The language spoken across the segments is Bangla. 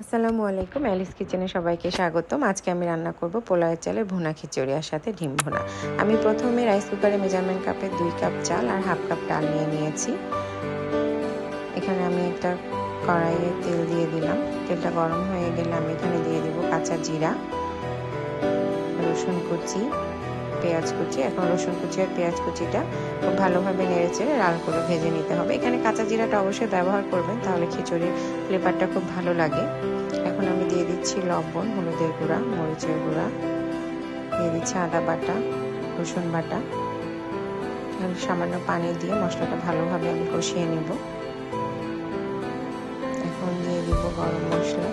আসসালামু আলাইকুম, অ্যালিস কিচেনে সবাইকে স্বাগতম। আজকে আমি রান্না করব পোলাওয়ের চালের ভুনা খিচুড়ি আর সাথে ডিম ভুনা। আমি প্রথমে রাইস কুকারে মেজারমেন্ট কাপে দুই কাপ চাল আর হাফ কাপ ডাল নিয়ে নিয়েছি। এখানে আমি একটা কড়াইয়ে তেল দিয়ে দিলাম। তেলটা গরম হয়ে গেলে আমি এখানে দিয়ে দিব কাঁচা জিরা, রসুন কুচি পেঁয়াজ কুচি, এখন রসুন কুচি আর পেঁয়াজ কুচিটা খুব ভালোভাবে নেড়ে চেড়ে লাল করে ভেজে নিতে হবে। এখানে কাঁচা জিরাটা অবশ্যই ব্যবহার করবেন, তাহলে খিচুড়ির ফ্লেভারটা খুব ভালো লাগে। এখন আমি দিয়ে দিচ্ছি লবণ, হলুদের গুঁড়া, মরিচের গুঁড়া, দিয়ে দিচ্ছি আদা বাটা, রসুন বাটা। সামান্য পানি দিয়ে মশলাটা ভালোভাবে আমি কষিয়ে নেব। এখন দিয়ে দিব গরম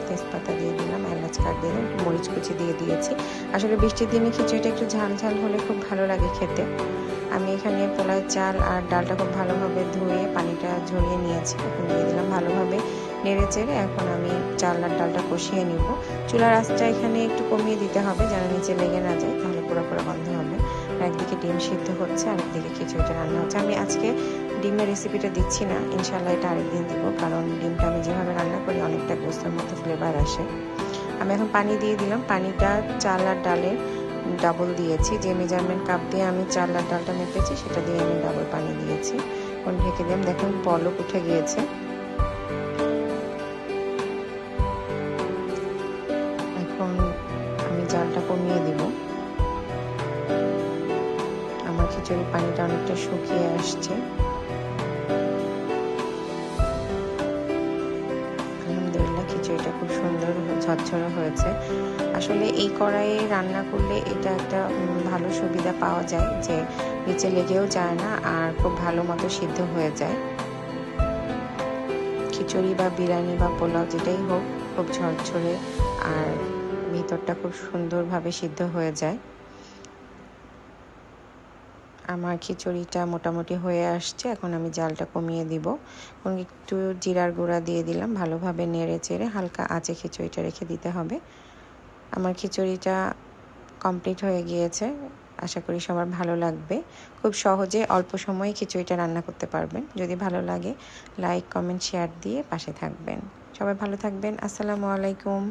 তেজপাতা দিয়ে দিলাম, এলাচ কাট দিয়ে দিলাম মরিচ কুচি দিয়ে দিয়েছি। আসলে বৃষ্টির দিনে খিচুড়িটা একটু ঝাল ঝাল হলে খুব ভালো লাগে খেতে। আমি এখানে পোলার চাল আর ডালটা খুব ভালোভাবে ধুয়ে পানিটা ঝরিয়ে নিয়েছি, এখন দিয়ে দিলাম ভালোভাবে নেড়ে চেড়ে। এখন আমি চাল আর ডালটা কষিয়ে নিব। চুলার আঁচটা এখানে একটু কমিয়ে দিতে হবে যেন নিচে লেগে না যায়, তাহলে পুরো পুরো বন্ধ হবে। একদিকে ডিম সিদ্ধ হচ্ছে আর একদিকে খিচুড়িটা রান্না হচ্ছে। আমি আজকে ডিমের রেসিপিটা দিচ্ছি না ইনশাল্লাহ এটা আরেকদিন দিব, কারণ ডিমটা আমি যেভাবে রান্না করি অনেকটা গোস্তের মধ্যে ফ্লেভার আসে। আমি এখন পানি দিয়ে দিলাম, পানিটা চাল আর ডালের ডাবল দিয়েছি। যে মেজারমেন্ট কাপ দিয়ে আমি চাল আর ডালটা মেপেছি, সেটা দিয়ে আমি ডাবল পানি দিয়েছি। এখন ঢেকে দিলাম, দেখুন পলক উঠে গিয়েছে। এখন আমি জালটা কমিয়ে দিব। খিচুড়ির পানিটা অনেকটা শুকিয়ে আসছে। আলহামদুলিল্লাহ, খিচুড়িটা খুব সুন্দর ঝরঝরে হয়েছে। আসলে এই কড়াইয়ে রান্না করলে এটা একটা ভালো সুবিধা পাওয়া যায় যে নিচে লেগেও যায় না আর খুব ভালো মতো সিদ্ধ হয়ে যায়। খিচুড়ি বা বিরিয়ানি বা পোলাও যেটাই হোক, খুব ঝরঝরে আর ভিতরটা খুব সুন্দরভাবে সিদ্ধ হয়ে যায়। আমার খিচুড়িটা মোটামুটি হয়ে আসছে, এখন আমি জালটা কমিয়ে দিব। এখন একটু জিরার গুঁড়া দিয়ে দিলাম, ভালোভাবে নেড়ে চেড়ে হালকা আঁচে খিচুড়িটা রেখে দিতে হবে। আমার খিচুড়িটা কমপ্লিট হয়ে গিয়েছে, আশা করি সবার ভালো লাগবে। খুব সহজে অল্প সময়ে খিচুড়িটা রান্না করতে পারবেন, যদি ভালো লাগে, লাইক, কমেন্ট, শেয়ার দিয়ে পাশে থাকবেন। সবাই ভালো থাকবেন, আসসালামু আলাইকুম।